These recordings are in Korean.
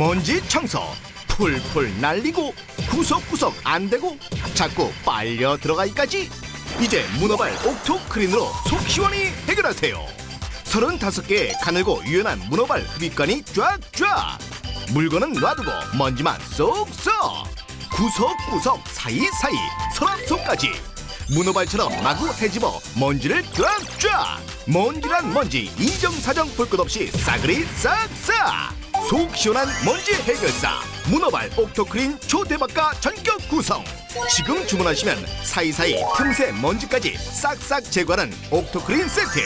먼지 청소. 풀풀 날리고 구석구석 안 되고 자꾸 빨려 들어가기까지. 이제 문어발 옥토 크린으로 속 시원히 해결하세요. 35개의 가늘고 유연한 문어발 흡입관이 쫙쫙. 물건은 놔두고 먼지만 쏙쏙 구석구석 사이사이 서랍 속까지. 문어발처럼 마구 헤집어 먼지를 쫙쫙. 먼지란 먼지 인정사정 볼 것 없이 싸그리 싹싹 속 시원한 먼지 해결사 문어발 옥토크린 초대박과 전격 구성. 지금 주문하시면 사이사이 틈새 먼지까지 싹싹 제거하는 옥토크린 세트.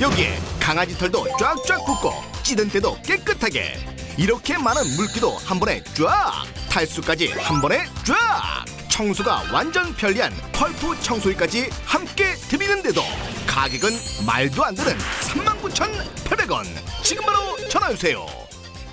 여기에 강아지 털도 쫙쫙 붙고 찌든 때도 깨끗하게. 이렇게 많은 물기도 한 번에 쫙 탈수까지 한 번에 쫙. 청소가 완전 편리한 펄프 청소기까지 함께 드리는데도 가격은 말도 안 되는 39,800원. 지금 바로 전화주세요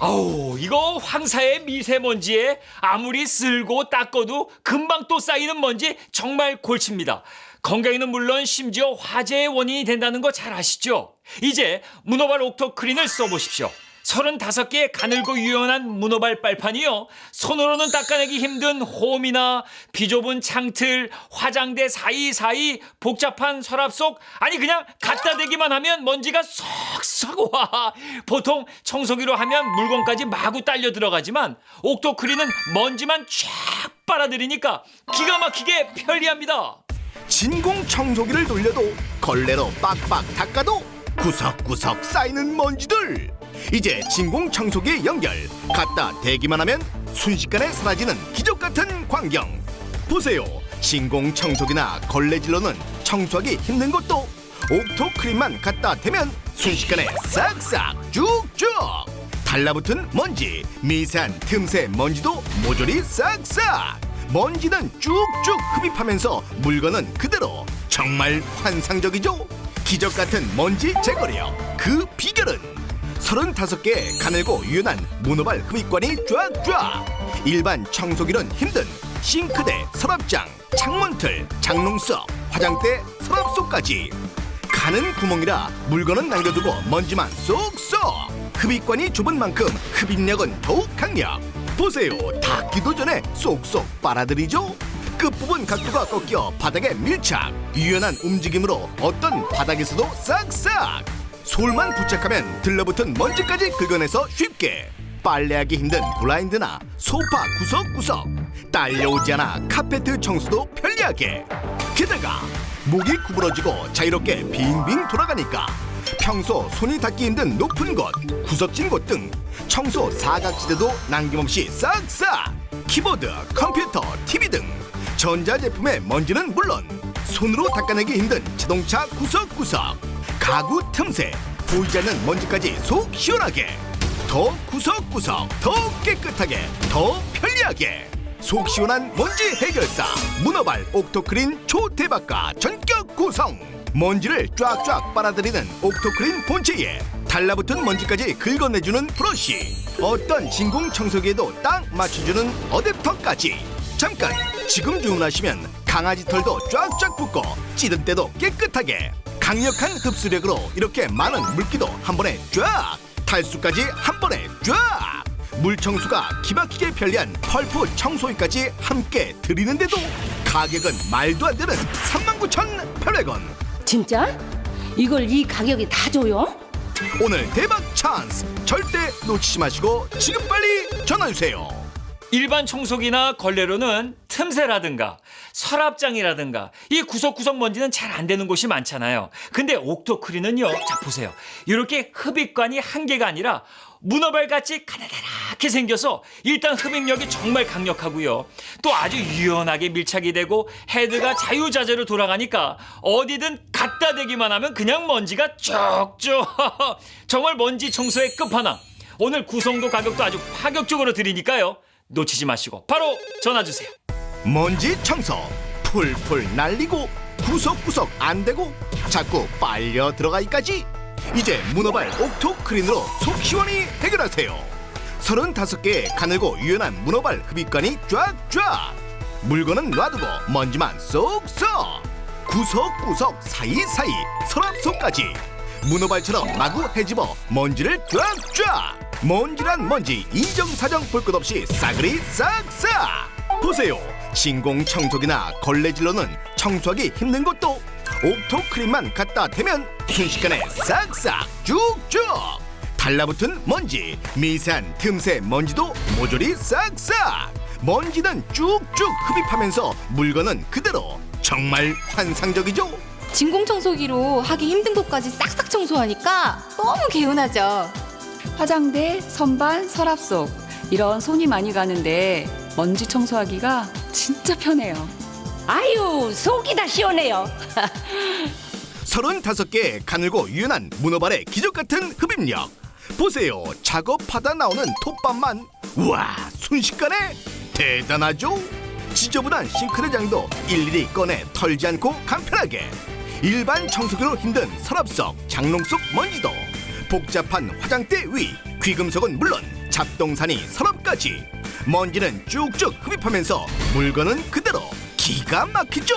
아우 이거 황사의 미세먼지에 아무리 쓸고 닦아도 금방 또 쌓이는 먼지 정말 골칩니다. 건강에는 물론 심지어 화재의 원인이 된다는 거 잘 아시죠? 이제 문어발 옥토크린을 써보십시오. 35개의 가늘고 유연한 문어발 빨판이요. 손으로는 닦아내기 힘든 홈이나 비좁은 창틀, 화장대 사이사이 복잡한 서랍 속 아니 그냥 갖다 대기만 하면 먼지가 쏙쏙 와. 보통 청소기로 하면 물건까지 마구 딸려 들어가지만 옥토크린은 먼지만 쫙 빨아들이니까 기가 막히게 편리합니다. 진공 청소기를 돌려도 걸레로 빡빡 닦아도 구석구석 쌓이는 먼지들 이제 진공 청소기 연결. 갖다 대기만 하면 순식간에 사라지는 기적 같은 광경. 보세요. 진공 청소기나 걸레질로는 청소하기 힘든 것도 옥토 크림만 갖다 대면 순식간에 싹싹 쭉쭉. 달라붙은 먼지 미세한 틈새 먼지도 모조리 싹싹. 먼지는 쭉쭉 흡입하면서 물건은 그대로 정말 환상적이죠? 기적 같은 먼지 제거력 그 비결은 35개 가늘고 유연한 모노발 흡입관이 쫙쫙. 일반 청소기는 힘든 싱크대, 서랍장, 창문틀, 장롱석, 화장대, 서랍 속까지. 가는 구멍이라 물건은 남겨두고 먼지만 쏙쏙 흡입관이 좁은 만큼 흡입력은 더욱 강력. 보세요. 닿기도 전에 쏙쏙 빨아들이죠. 끝부분 각도가 꺾여 바닥에 밀착. 유연한 움직임으로 어떤 바닥에서도 싹싹 솔만 부착하면 들러붙은 먼지까지 긁어내서 쉽게. 빨래하기 힘든 블라인드나 소파 구석구석. 딸려오지 않아 카페트 청소도 편리하게. 게다가 목이 구부러지고 자유롭게 빙빙 돌아가니까. 평소 손이 닿기 힘든 높은 곳, 구석진 곳 등 청소 사각지대도 남김없이 싹싹. 키보드, 컴퓨터, TV 등 전자제품의 먼지는 물론 손으로 닦아내기 힘든 자동차 구석구석 가구 틈새 보이지 않는 먼지까지 속 시원하게 더 구석구석 더 깨끗하게 더 편리하게. 속 시원한 먼지 해결사 문어발 옥토크린 초대박과 전격 구성. 먼지를 쫙쫙 빨아들이는 옥토크린 본체에 달라붙은 먼지까지 긁어내주는 브러쉬. 어떤 진공 청소기에도 딱 맞춰주는 어댑터까지. 잠깐 지금 주문하시면 강아지 털도 쫙쫙 붙고 찌든 때도 깨끗하게 강력한 흡수력으로 이렇게 많은 물기도 한 번에 쫙 탈수까지 한 번에 쫙 물청소가 기막히게 편리한 펄프 청소기까지 함께 드리는데도 가격은 말도 안 되는 39,800원 진짜? 이걸 이 가격에 다 줘요? 오늘 대박 찬스 절대 놓치지 마시고 지금 빨리 전화주세요 일반 청소기나 걸레로는 틈새라든가 서랍장이라든가 이 구석구석 먼지는 잘 안 되는 곳이 많잖아요. 근데 옥토크린은요. 자 보세요. 이렇게 흡입관이 한 개가 아니라 문어발 같이 가다다랗게 생겨서 일단 흡입력이 정말 강력하고요. 또 아주 유연하게 밀착이 되고 헤드가 자유자재로 돌아가니까 어디든 갖다 대기만 하면 그냥 먼지가 쭉쭉 정말 먼지 청소의 끝판왕. 오늘 구성도 가격도 아주 파격적으로 드리니까요. 놓치지 마시고 바로 전화 주세요. 먼지 청소. 풀풀 날리고 구석구석 안 되고 자꾸 빨려 들어가기까지. 이제 문어발 옥토 크린으로 속 시원히 해결하세요. 35개의 가늘고 유연한 문어발 흡입관이 쫙쫙. 물건은 놔두고 먼지만 쏙쏙 구석구석 사이사이 서랍 속까지. 문어발처럼 마구 헤집어 먼지를 쫙쫙. 먼지란 먼지 인정사정 볼 것 없이 싸그리 싹싹 보세요. 진공 청소기나 걸레질로는 청소하기 힘든 것도 옥토 크림만 갖다 대면 순식간에 싹싹 쭉쭉 달라붙은 먼지 미세한 틈새 먼지도 모조리 싹싹. 먼지는 쭉쭉 흡입하면서 물건은 그대로 정말 환상적이죠. 진공 청소기로 하기 힘든 곳까지 싹싹 청소하니까 너무 개운하죠. 화장대, 선반, 서랍 속 이런 손이 많이 가는데 먼지 청소하기가 진짜 편해요. 아유 속이 다 시원해요. 35개 가늘고 유연한 문어발의 기적 같은 흡입력. 보세요. 작업하다 나오는 톱밥만. 우와 순식간에 대단하죠? 지저분한 싱크대장도 일일이 꺼내 털지 않고 간편하게. 일반 청소기로 힘든 서랍 속 장롱 속 먼지도. 복잡한 화장대 위 귀금속은 물론 잡동사니 서랍까지 먼지는 쭉쭉 흡입하면서 물건은 그대로 기가 막히죠.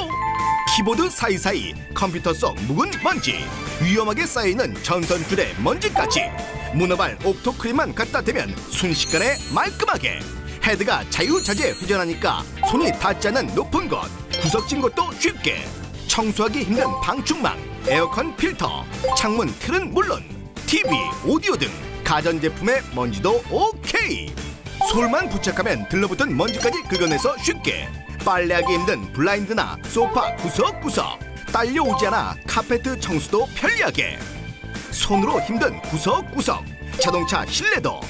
키보드 사이사이 컴퓨터 속 묵은 먼지 위험하게 쌓여있는 전선줄의 먼지까지. 문어발 옥토크림만 갖다 대면 순식간에 말끔하게. 헤드가 자유자재 회전하니까 손이 닿지 않는 높은 곳 구석진 곳도 쉽게. 청소하기 힘든 방충망 에어컨 필터 창문 틀은 물론 TV 오디오 등 가전제품의 먼지도 오케이 솔만 부착하면 들러붙은 먼지까지 긁어내서 쉽게. 빨래하기 힘든 블라인드나 소파 구석구석. 딸려오지 않아 카페트 청소도 편리하게. 손으로 힘든 구석구석. 자동차 실내도.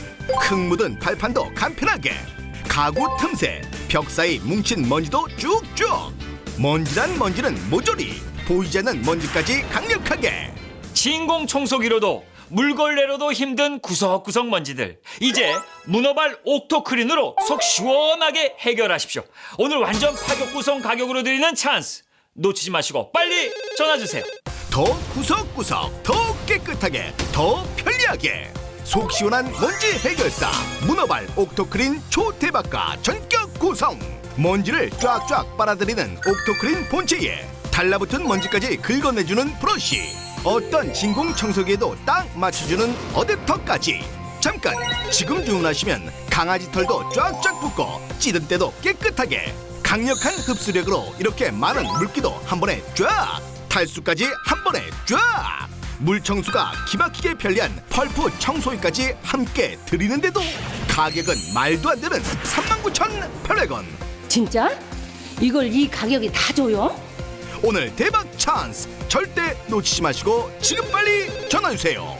흙 묻은 발판도 간편하게. 가구 틈새. 벽 사이 뭉친 먼지도 쭉쭉. 먼지란 먼지는 모조리. 보이지 않는 먼지까지 강력하게. 진공 청소기로도 물걸레로도 힘든 구석구석 먼지들. 이제 문어발 옥토크린으로 속 시원하게 해결하십시오. 오늘 완전 파격 구성 가격으로 드리는 찬스. 놓치지 마시고 빨리 전화 주세요. 더 구석구석 더 깨끗하게 더 편리하게. 속 시원한 먼지 해결사 문어발 옥토크린 초대박과 전격 구성. 먼지를 쫙쫙 빨아들이는 옥토크린 본체에 달라붙은 먼지까지 긁어내주는 브러쉬 어떤 진공 청소기에도 딱 맞춰주는 어댑터까지 잠깐 지금 주문하시면 강아지 털도 쫙쫙 붙고 찌든 때도 깨끗하게 강력한 흡수력으로 이렇게 많은 물기도 한 번에 쫙 탈수까지 한 번에 쫙 물청소가 기막히게 편리한 펄프 청소기까지 함께 드리는데도 가격은 말도 안 되는 39,800원 진짜? 이걸 이 가격에 다 줘요? 오늘 대박 찬스. 절대 놓치지 마시고 지금 빨리 전화주세요